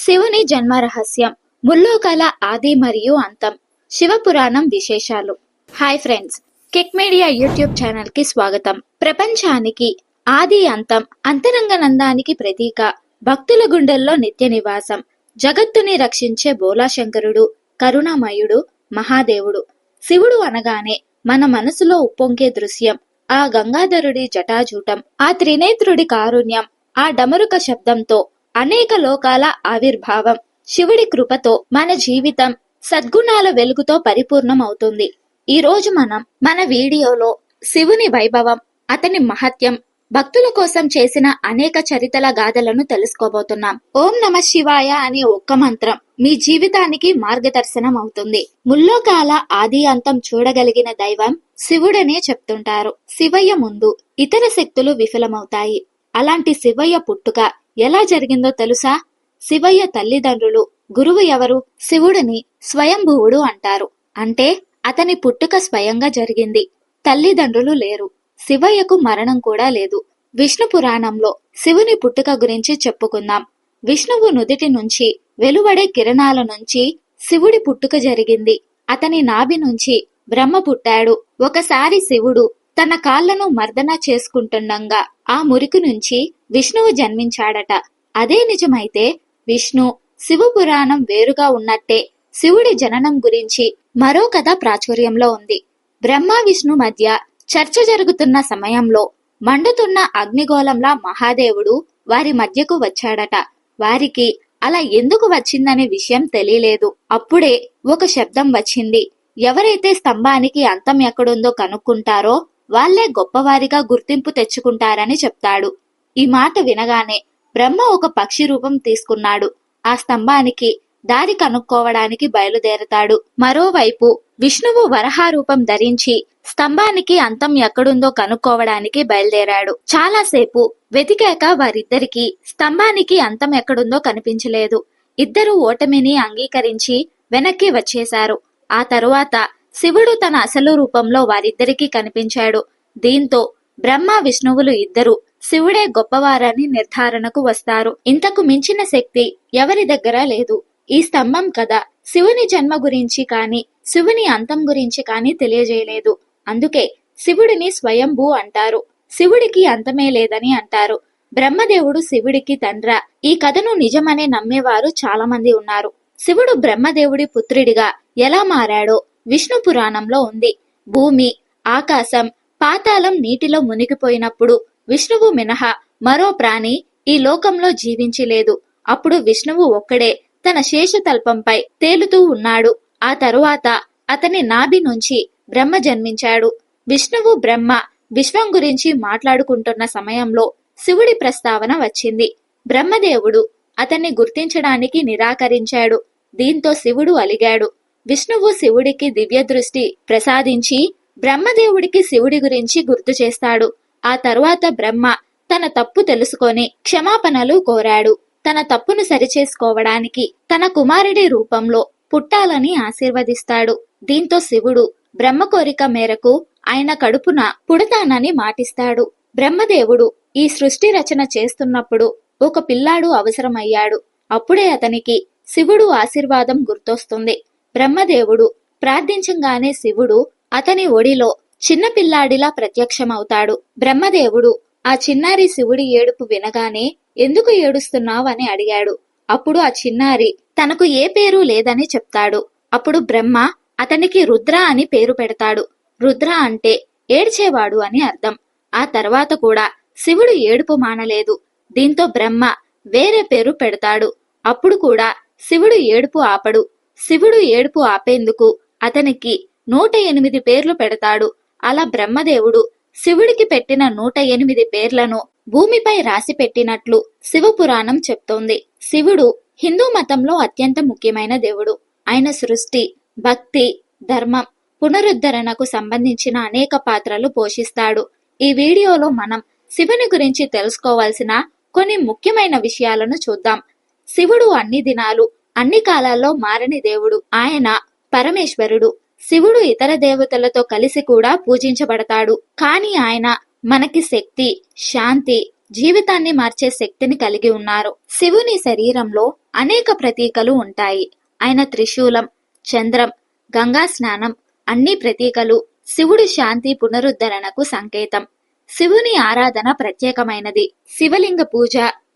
శివుని జన్మ రహస్యం ముల్లోకాల ఆది మరియు అంతం శివపురాణం విశేషాలు. Hi friends Kick Media YouTube ఛానల్కి స్వాగతం. ప్రపంచానికి ఆది అంతం అంతరంగనందానికి ప్రతీక భక్తుల గుండెల్లో నిత్య నివాసం జగత్తుని రక్షించే బోలాశంకరుడు కరుణామయుడు మహాదేవుడు. శివుడు అనగానే మన మనసులో ఉప్పొంగే దృశ్యం ఆ గంగాధరుడి జటాజూటం ఆ త్రినేత్రుడి కారుణ్యం ఆ డమరుక శబ్దంతో అనేక లోకాల ఆవిర్భావం శివుడి కృపతో మన జీవితం సద్గుణాల వెలుగుతో పరిపూర్ణం అవుతుంది ఈ రోజు మనం మన వీడియోలో శివుని వైభవం అతని మహత్యం భక్తుల కోసం చేసిన అనేక చరితల గాథలను తెలుసుకోబోతున్నాం. ఓం నమ శివాయ అనే ఒక్క మంత్రం మీ జీవితానికి మార్గదర్శనం అవుతుంది ముల్లోకాల ఆది అంతం చూడగలిగిన దైవం శివుడనే చెప్తుంటారు. శివయ్య ముందు ఇతర శక్తులు విఫలమవుతాయి. అలాంటి శివయ్య పుట్టుక ఎలా జరిగిందో తెలుసా? శివయ్య తల్లిదండ్రులు గురువు ఎవరు? శివుడిని స్వయంభువుడు అంటారు. అంటే అతని పుట్టుక స్వయంగా జరిగింది. తల్లిదండ్రులు లేరు. శివయ్యకు మరణం కూడా లేదు. విష్ణు పురాణంలో శివుని పుట్టుక గురించి చెప్పుకుందాం. విష్ణువు నుదిటి నుంచి వెలువడే కిరణాల నుంచి శివుడి పుట్టుక జరిగింది. అతని నాభి నుంచి బ్రహ్మ పుట్టాడు. ఒకసారి శివుడు తన కాళ్ళను మర్దన చేసుకుంటుండగా ఆ మురికి నుంచి విష్ణువు జన్మించాడట. అదే నిజమైతే విష్ణు శివ పురాణం వేరుగా ఉన్నట్టే శివుడి జననం గురించి మరో కథ ప్రాచుర్యంలో ఉంది. బ్రహ్మ విష్ణు మధ్య చర్చ జరుగుతున్న సమయంలో మండుతున్న అగ్నిగోళంలా మహాదేవుడు వారి మధ్యకు వచ్చాడట. వారికి అలా ఎందుకు వచ్చిందనే విషయం తెలియలేదు. అప్పుడే ఒక శబ్దం వచ్చింది. ఎవరైతే స్తంభానికి అంతం ఎక్కడుందో కనుక్కుంటారో వాళ్ళే గొప్పవారిగా గుర్తింపు తెచ్చుకుంటారని చెప్తాడు. ఈ మాట వినగానే బ్రహ్మ ఒక పక్షి రూపం తీసుకున్నాడు. ఆ స్తంభానికి దారి కనుక్కోవడానికి బయలుదేరతాడు. మరోవైపు విష్ణువు వరహ రూపం ధరించి స్తంభానికి అంతం ఎక్కడుందో కనుక్కోవడానికి బయలుదేరాడు. చాలాసేపు వెతికాక వారిద్దరికి స్తంభానికి అంతం ఎక్కడుందో కనిపించలేదు. ఇద్దరు ఓటమిని అంగీకరించి వెనక్కి వచ్చేశారు. ఆ తరువాత శివుడు తన అసలు రూపంలో వారిద్దరికీ కనిపించాడు. దీంతో బ్రహ్మ విష్ణువులు ఇద్దరు శివుడే గొప్పవారని నిర్ధారణకు వస్తారు. ఇంతకు మించిన శక్తి ఎవరి దగ్గర లేదు. ఈ స్తంభం కథ శివుని జన్మ గురించి కాని శివుని అంతం గురించి కాని తెలియజేయలేదు. అందుకే శివుడిని స్వయంభూ అంటారు. శివుడికి అంతమే లేదని అంటారు. బ్రహ్మదేవుడు శివుడికి తండ్ర. ఈ కథను నిజమనే నమ్మేవారు చాలా మంది ఉన్నారు. శివుడు బ్రహ్మదేవుడి పుత్రుడిగా ఎలా మారాడో విష్ణు పురాణంలో ఉంది. భూమి ఆకాశం పాతాళం నీటిలో మునిగిపోయినప్పుడు విష్ణువు మినహా మరో ప్రాణి ఈ లోకంలో జీవించి లేదు అప్పుడు విష్ణువు ఒక్కడే తన శేషతల్పంపై తేలుతూ ఉన్నాడు. ఆ తరువాత అతని నాభి నుంచి బ్రహ్మ జన్మించాడు. విష్ణువు బ్రహ్మ విశ్వం గురించి మాట్లాడుకుంటున్న సమయంలో శివుడి ప్రస్తావన వచ్చింది. బ్రహ్మదేవుడు అతన్ని గుర్తించడానికి నిరాకరించాడు. దీంతో శివుడు అలిగాడు. విష్ణువు శివుడికి దివ్య దృష్టి ప్రసాదించి బ్రహ్మదేవుడికి శివుడి గురించి గుర్తు చేస్తాడు. ఆ తరువాత బ్రహ్మ తన తప్పు తెలుసుకొని క్షమాపణలు కోరాడు. తన తప్పును సరిచేసుకోవడానికి తన కుమారుడి రూపంలో పుట్టాలని ఆశీర్వదిస్తాడు. దీంతో శివుడు బ్రహ్మ కోరిక మేరకు ఆయన కడుపున పుడతానని మాటిస్తాడు. బ్రహ్మదేవుడు ఈ సృష్టి రచన చేస్తున్నప్పుడు ఒక పిల్లాడు అవసరమయ్యాడు. అప్పుడే అతనికి శివుడు ఆశీర్వాదం గుర్తొస్తుంది. బ్రహ్మదేవుడు ప్రార్థించంగానే శివుడు అతని ఒడిలో చిన్న పిల్లాడిలా ప్రత్యక్షమవుతాడు. బ్రహ్మదేవుడు ఆ చిన్నారి శివుడి ఏడుపు వినగానే ఎందుకు ఏడుస్తున్నావని అడిగాడు. అప్పుడు ఆ చిన్నారి తనకు ఏ పేరు లేదని చెప్తాడు. అప్పుడు బ్రహ్మ అతనికి రుద్ర అని పేరు పెడతాడు. రుద్ర అంటే ఏడ్చేవాడు అని అర్థం. ఆ తర్వాత కూడా శివుడు ఏడుపు మానలేదు. దీంతో బ్రహ్మ వేరే పేరు పెడతాడు. అప్పుడు కూడా శివుడు ఏడుపు ఆపడు. శివుడు ఏడుపు ఆపేందుకు అతనికి నూట ఎనిమిది పేర్లు పెడతాడు. అలా బ్రహ్మదేవుడు శివుడికి పెట్టిన నూట ఎనిమిది పేర్లను భూమిపై రాసి పెట్టినట్లు శివపురాణం చెప్తోంది. శివుడు హిందూ మతంలో అత్యంత ముఖ్యమైన దేవుడు. ఆయన సృష్టి భక్తి ధర్మం పునరుద్ధరణకు సంబంధించిన అనేక పాత్రలు పోషిస్తాడు. ఈ వీడియోలో మనం శివుని గురించి తెలుసుకోవాల్సిన కొన్ని ముఖ్యమైన విషయాలను చూద్దాం. శివుడు అన్ని దినాలు అన్ని కాలాల్లో మారని దేవుడు ఆయన పరమేశ్వరుడు. శివుడు ఇతర దేవతలతో కలిసి కూడా పూజించబడతాడు. కానీ ఆయన మనకి శక్తి శాంతి జీవితాన్ని మార్చే శక్తిని కలిగి ఉన్నారు. శివుని శరీరంలో అనేక ప్రతీకలు ఉంటాయి. ఆయన త్రిశూలం చంద్రం గంగా స్నానం అన్ని ప్రతీకలు శివుడి శాంతి పునరుద్ధరణకు సంకేతం. శివుని ఆరాధన ప్రత్యేకమైనది. శివలింగ పూజ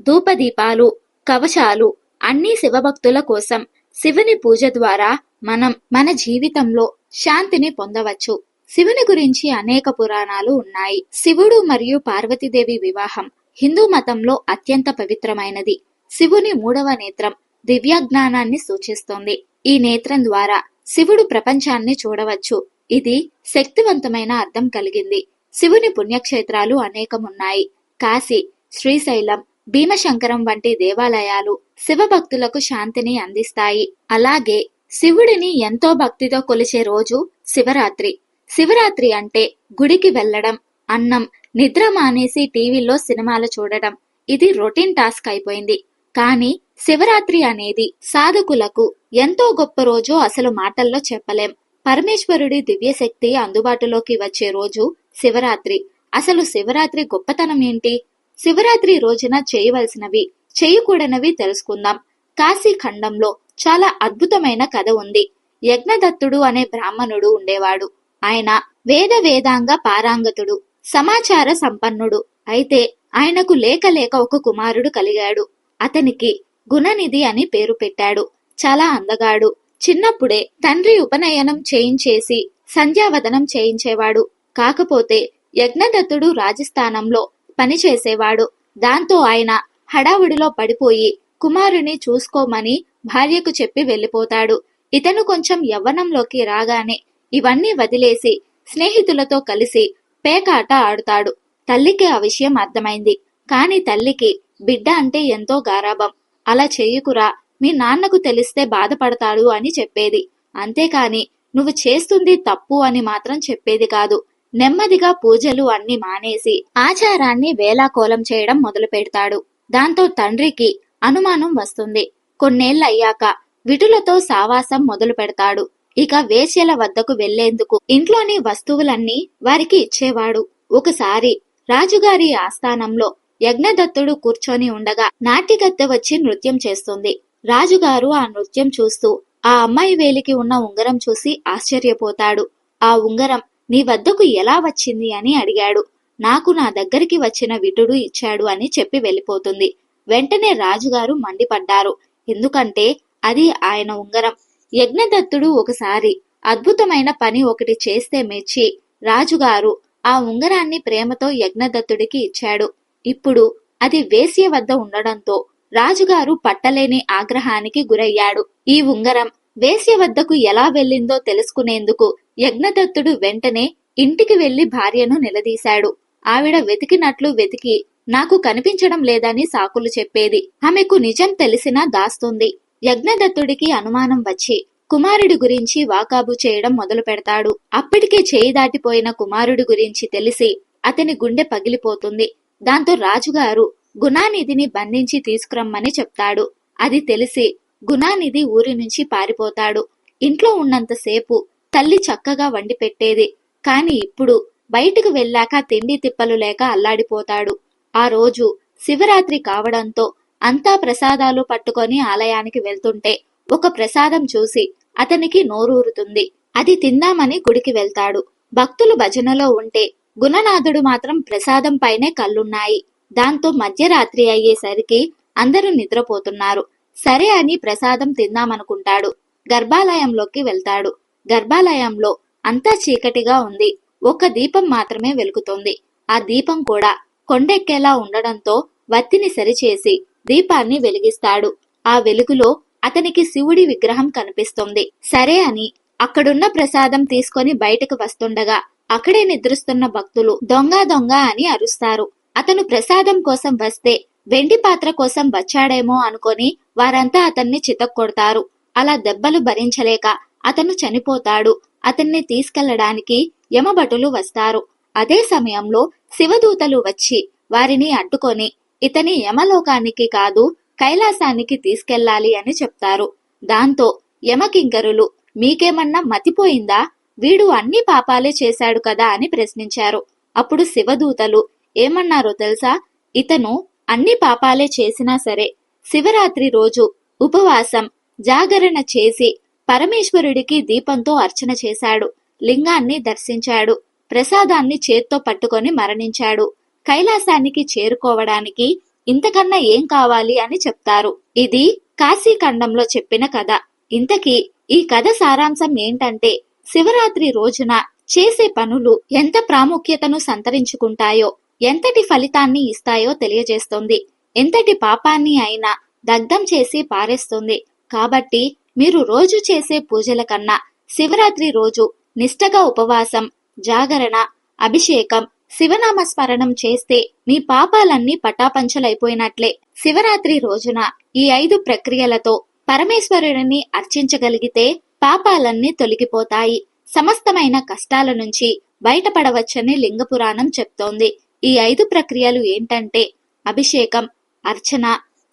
ధూపదీపాలు కవచాలు అన్ని శివభక్తుల కోసం శివుని పూజ ద్వారా మనం మన జీవితంలో శాంతిని పొందవచ్చు. శివుని గురించి అనేక పురాణాలు ఉన్నాయి. శివుడు మరియు పార్వతీదేవి వివాహం హిందూ మతంలో అత్యంత పవిత్రమైనది. శివుని మూడవ నేత్రం దివ్య జ్ఞానాన్ని సూచిస్తుంది. ఈ నేత్రం ద్వారా శివుడు ప్రపంచాన్ని చూడవచ్చు. ఇది శక్తివంతమైన అర్థం కలిగింది. శివుని పుణ్యక్షేత్రాలు అనేకమున్నాయి. కాశీ శ్రీశైలం భీమశంకరం వంటి దేవాలయాలు శివభక్తులకు శాంతిని అందిస్తాయి. అలాగే శివుడిని ఎంతో భక్తితో కొలిచే రోజు శివరాత్రి. శివరాత్రి అంటే గుడికి వెళ్ళడం అన్నం నిద్ర మానేసి టీవీలో సినిమాలు చూడడం. ఇది రొటీన్ టాస్క్ అయిపోయింది. కానీ శివరాత్రి అనేది సాధకులకు ఎంతో గొప్ప రోజు అసలు మాటల్లో చెప్పలేం. పరమేశ్వరుడి దివ్యశక్తి అందుబాటులోకి వచ్చే రోజు శివరాత్రి. అసలు శివరాత్రి గొప్పతనం ఏంటి? శివరాత్రి రోజున చేయవలసినవి చేయకూడనవి తెలుసుకుందాం. కాశీ ఖండంలో చాలా అద్భుతమైన కథ ఉంది. యజ్ఞదత్తుడు అనే బ్రాహ్మణుడు ఉండేవాడు. ఆయన వేద వేదాంగ పారాంగతుడు సమాచార సంపన్నుడు. అయితే ఆయనకు లేక లేక ఒక కుమారుడు కలిగాడు. అతనికి గుణనిధి అని పేరు పెట్టాడు. చాలా అందగాడు. చిన్నప్పుడే తండ్రి ఉపనయనం చేయించేసి సంధ్యావదనం చేయించేవాడు. కాకపోతే యజ్ఞదత్తుడు రాజస్థానంలో పనిచేసేవాడు. దాంతో ఆయన హడావుడిలో పడిపోయి కుమారుని చూసుకోమని భార్యకు చెప్పి వెళ్ళిపోతాడు. ఇతను కొంచెం యవ్వనంలోకి రాగానే ఇవన్నీ వదిలేసి స్నేహితులతో కలిసి పేకాట ఆడుతాడు. తల్లికి ఆ విషయం అర్థమైంది. కాని తల్లికి బిడ్డ అంటే ఎంతో గారాభం. అలా చేయుకురా మీ నాన్నకు తెలిస్తే బాధపడతాడు అని చెప్పేది. అంతేకాని నువ్వు చేస్తుంది తప్పు అని మాత్రం చెప్పేది కాదు. నెమ్మదిగా పూజలు అన్ని మానేసి ఆచారాన్ని వేలాకోలం చేయడం మొదలు పెడతాడు దాంతో తండ్రికి అనుమానం వస్తుంది. కొన్నేళ్ళయ్యాక విటులతో సావాసం మొదలు పెడతాడు. ఇక వేశ్యల వద్దకు వెళ్ళేందుకు ఇంట్లోని వస్తువులన్నీ వారికి ఇచ్చేవాడు. ఒకసారి రాజుగారి ఆస్థానంలో యజ్ఞదత్తుడు కూర్చొని ఉండగా నాట్యకత్తె వచ్చి నృత్యం చేస్తుంది. రాజుగారు ఆ నృత్యం చూస్తూ ఆ అమ్మాయి వేలికి ఉన్న ఉంగరం చూసి ఆశ్చర్యపోతాడు. ఆ ఉంగరం నీ వద్దకు ఎలా వచ్చింది అని అడిగాడు. నాకు నా దగ్గరికి వచ్చిన విటుడు ఇచ్చాడు అని చెప్పి వెళ్ళిపోతుంది. వెంటనే రాజుగారు మండిపడ్డారు. ఎందుకంటే అది ఆయన ఉంగరం. యజ్ఞదత్తుడు ఒకసారి అద్భుతమైన పని ఒకటి చేస్తే మెచ్చి రాజుగారు ఆ ఉంగరాన్ని ప్రేమతో యజ్ఞదత్తుడికి ఇచ్చాడు. ఇప్పుడు అది వేశ్య వద్ద ఉండడంతో రాజుగారు పట్టలేని ఆగ్రహానికి గురయ్యాడు. ఈ ఉంగరం వేశ్య వద్దకు ఎలా వెళ్ళిందో తెలుసుకునేందుకు యజ్ఞదత్తుడు వెంటనే ఇంటికి వెళ్ళి భార్యను నిలదీశాడు. ఆవిడ వెతికినట్లు వెతికి నాకు కనిపించడం లేదని సాకులు చెప్పేది. ఆమెకు నిజం తెలిసినా దాస్తుంది. యజ్ఞదత్తుడికి అనుమానం వచ్చి కుమారుడి గురించి వాకాబు చేయడం మొదలు పెడతాడు. అప్పటికే చేయి దాటిపోయిన కుమారుడి గురించి తెలిసి అతని గుండె పగిలిపోతుంది. దాంతో రాజుగారు గుణానిధిని బంధించి తీసుకురమ్మని చెప్తాడు. అది తెలిసి గుణానిధి ఊరి నుంచి పారిపోతాడు. ఇంట్లో ఉన్నంతసేపు తల్లి చక్కగా వండి పెట్టేది కాని ఇప్పుడు బయటకు వెళ్ళాక తిండి తిప్పలు లేక అల్లాడిపోతాడు. ఆ రోజు శివరాత్రి కావడంతో అంతా ప్రసాదాలు పట్టుకొని ఆలయానికి వెళ్తుంటే ఒక ప్రసాదం చూసి అతనికి నోరూరుతుంది. అది తిందామని గుడికి వెళ్తాడు. భక్తులు భజనలో ఉంటే గుణనాథుడు మాత్రం ప్రసాదం పైనే కళ్ళున్నాయి. దాంతో మధ్యరాత్రి అయ్యేసరికి అందరూ నిద్రపోతున్నారు. సరే అని ప్రసాదం తిందామనుకుంటాడు. గర్భాలయంలోకి వెళ్తాడు. గర్భాలయంలో అంతా చీకటిగా ఉంది. ఒక దీపం మాత్రమే వెలుగుతోంది. ఆ దీపం కూడా కొండెక్కేలా ఉండడంతో వత్తిని సరిచేసి దీపాన్ని వెలిగిస్తాడు. ఆ వెలుగులో అతనికి శివుడి విగ్రహం కనిపిస్తుంది. సరే అని అక్కడున్న ప్రసాదం తీసుకొని బయటకు వస్తుండగా అక్కడే నిద్రిస్తున్న భక్తులు దొంగ దొంగ అని అరుస్తారు. అతను ప్రసాదం కోసం వస్తే వెండి పాత్ర కోసం వచ్చాడేమో అనుకొని వారంతా అతన్ని చితక్కొడతారు. అలా దెబ్బలు భరించలేక అతను చనిపోతాడు. అతన్ని తీసుకెళ్ళడానికి యమభటులు వస్తారు. అదే సమయంలో శివదూతలు వచ్చి వారిని అడ్డుకొని ఇతని యమలోకానికి కాదు కైలాసానికి తీసుకెళ్ళాలి అని చెప్తారు. దాంతో యమకింకరులు మీకేమన్నా మతిపోయిందా? వీడు అన్ని పాపాలే చేశాడు కదా? అని ప్రశ్నించారు. అప్పుడు శివదూతలు ఏమన్నారో తెలుసా? ఇతను అన్ని పాపాలే చేసినా సరే శివరాత్రి రోజు ఉపవాసం జాగరణ చేసి పరమేశ్వరుడికి దీపంతో అర్చన చేశాడు. లింగాన్ని దర్శించాడు. ప్రసాదాన్ని చేత్తో పట్టుకొని మరణించాడు. కైలాసానికి చేరుకోవడానికి ఇంతకన్నా ఏం కావాలి అని చెప్తారు. ఇది కాశీఖండంలో చెప్పిన కథ. ఇంతకీ ఈ కథ సారాంశం ఏంటంటే శివరాత్రి రోజున చేసే పనులు ఎంత ప్రాముఖ్యతను సంతరించుకుంటాయో ఎంతటి ఫలితాన్ని ఇస్తాయో తెలియజేస్తుంది. ఎంతటి పాపాన్ని అయినా దగ్ధం చేసి పారేస్తుంది. కాబట్టి మీరు రోజు చేసే పూజల కన్నా శివరాత్రి రోజు నిష్టగా ఉపవాసం జాగరణ అభిషేకం శివనామ స్మరణం చేస్తే మీ పాపాలన్నీ పటాపంచలైపోయినట్లే. శివరాత్రి రోజున ఈ ఐదు ప్రక్రియలతో పరమేశ్వరుడిని అర్చించగలిగితే పాపాలన్నీ తొలగిపోతాయి. సమస్తమైన కష్టాల నుంచి బయటపడవచ్చని లింగ పురాణం చెప్తోంది. ఈ ఐదు ప్రక్రియలు ఏంటంటే అభిషేకం అర్చన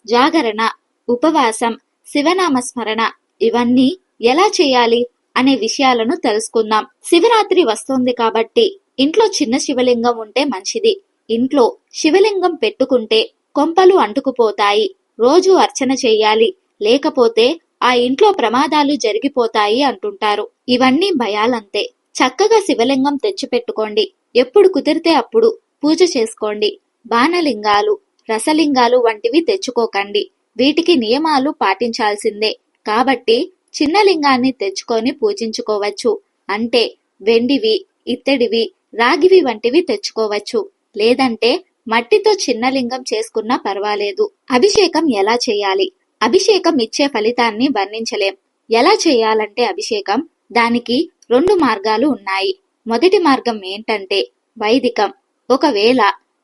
జాగరణ ఉపవాసం శివనామ స్మరణ ఇవన్నీ ఎలా చేయాలి? అనే విషయాలను తెలుసుకుందాం. శివరాత్రి వస్తోంది కాబట్టి ఇంట్లో చిన్న శివలింగం ఉంటే మంచిది. ఇంట్లో శివలింగం పెట్టుకుంటే కొంపలు అంటుకుపోతాయి. రోజు అర్చన చెయ్యాలి లేకపోతే ఆ ఇంట్లో ప్రమాదాలు జరిగిపోతాయి అంటుంటారు. ఇవన్నీ భయాలంతే. చక్కగా శివలింగం తెచ్చిపెట్టుకోండి. ఎప్పుడు కుదిరితే అప్పుడు పూజ చేసుకోండి. బాణలింగాలు రసలింగాలు వంటివి తెచ్చుకోకండి. వీటికి నియమాలు పాటించాల్సిందే. కాబట్టి చిన్న లింగాన్ని తెచ్చుకొని పూజించుకోవచ్చు. అంటే వెండివి ఇత్తడివి రాగివి వంటివి తెచ్చుకోవచ్చు. లేదంటే మట్టితో చిన్న లింగం చేసుకున్నా పర్వాలేదు. అభిషేకం ఎలా చేయాలి? అభిషేకం ఇచ్చే ఫలితాన్ని వర్ణించలేం. ఎలా చేయాలంటే అభిషేకం? దానికి రెండు మార్గాలు ఉన్నాయి. మొదటి మార్గం ఏంటంటే వైదికం. ఒకవేళ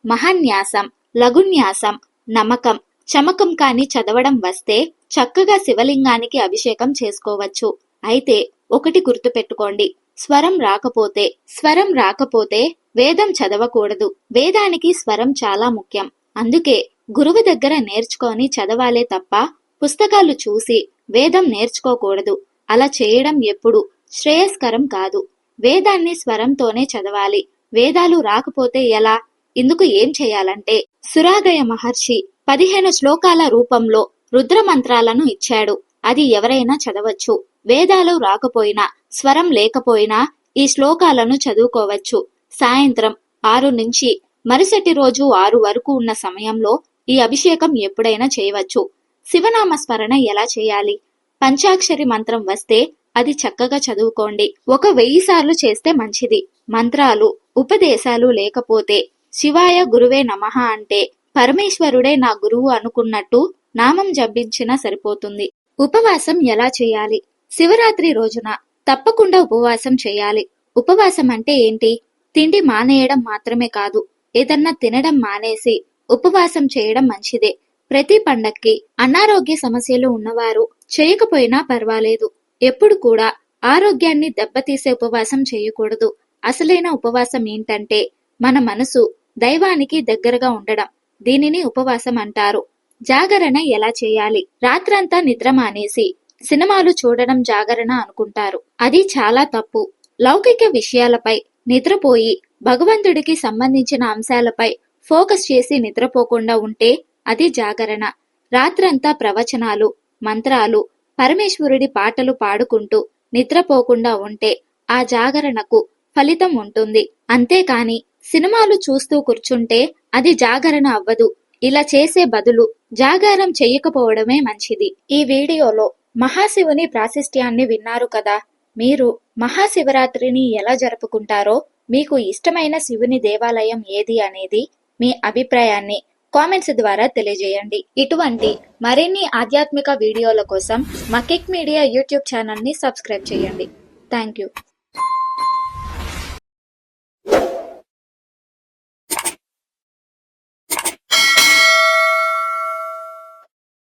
మహాన్యాసం లఘున్యాసం నమకం చమకం కాని చదవడం వస్తే చక్కగా శివలింగానికి అభిషేకం చేసుకోవచ్చు. అయితే ఒకటి గుర్తుపెట్టుకోండి. స్వరం రాకపోతే స్వరం రాకపోతే వేదం చదవకూడదు. వేదానికి స్వరం చాలా ముఖ్యం. అందుకే గురువు దగ్గర నేర్చుకొని చదవాలే తప్ప పుస్తకాలు చూసి వేదం నేర్చుకోకూడదు. అలా చేయడం ఎప్పుడు శ్రేయస్కరం కాదు. వేదాన్ని స్వరంతోనే చదవాలి. వేదాలు రాకపోతే ఎలా? ఇందుకు ఏం చేయాలంటే సురాదయ మహర్షి పదిహేను శ్లోకాల రూపంలో రుద్ర మంత్రాలను ఇచ్చాడు. అది ఎవరైనా చదవచ్చు. వేదాలు రాకపోయినా స్వరం లేకపోయినా ఈ శ్లోకాలను చదువుకోవచ్చు. సాయంత్రం ఆరు నుంచి మరుసటి రోజు ఆరు వరకు ఉన్న సమయంలో ఈ అభిషేకం ఎప్పుడైనా చేయవచ్చు. శివనామ స్మరణ ఎలా చేయాలి? పంచాక్షరి మంత్రం వస్తే అది చక్కగా చదువుకోండి. ఒక వెయ్యి సార్లు చేస్తే మంచిది. మంత్రాలు ఉపదేశాలు లేకపోతే శివాయ గురువే నమః అంటే పరమేశ్వరుడే నా గురువు అనుకున్నట్టు నామం జపించినా సరిపోతుంది. ఉపవాసం ఎలా చేయాలి? శివరాత్రి రోజున తప్పకుండా ఉపవాసం చేయాలి. ఉపవాసం అంటే ఏంటి? తిండి మానేయడం మాత్రమే కాదు ఏదన్నా తినడం మానేసి ఉపవాసం చేయడం మంచిదే. ప్రతి పండక్కి అనారోగ్య సమస్యలు ఉన్నవారు చేయకపోయినా పర్వాలేదు. ఎప్పుడు కూడా ఆరోగ్యాన్ని దెబ్బతీసే ఉపవాసం చేయకూడదు. అసలైన ఉపవాసం ఏంటంటే మన మనసు దైవానికి దగ్గరగా ఉండడం. దీనిని ఉపవాసం అంటారు. జాగరణ ఎలా చేయాలి? రాత్రంతా నిద్ర మానేసి సినిమాలు చూడడం జాగరణ అనుకుంటారు. అది చాలా తప్పు. లౌకిక విషయాలపై నిద్రపోయి భగవంతుడికి సంబంధించిన అంశాలపై ఫోకస్ చేసి నిద్రపోకుండా ఉంటే అది జాగరణ. రాత్రంతా ప్రవచనాలు మంత్రాలు పరమేశ్వరుడి పాటలు పాడుకుంటూ నిద్రపోకుండా ఉంటే ఆ జాగరణకు ఫలితం ఉంటుంది. అంతేకాని సినిమాలు చూస్తూ కూర్చుంటే అది జాగరణ అవ్వదు. ఇలా చేసే బదులు జాగారం చెయ్యకపోవడమే మంచిది. ఈ వీడియోలో మహాశివుని ప్రాశిష్ట్యాన్ని విన్నారు కదా. మీరు మహాశివరాత్రిని ఎలా జరుపుకుంటారో మీకు ఇష్టమైన శివుని దేవాలయం ఏది అనేది మీ అభిప్రాయాన్ని కామెంట్స్ ద్వారా తెలియజేయండి. ఇటువంటి మరిన్ని ఆధ్యాత్మిక వీడియోల కోసం మా కిక్ మీడియా యూట్యూబ్ ఛానల్ని సబ్స్క్రైబ్ చేయండి. Thank you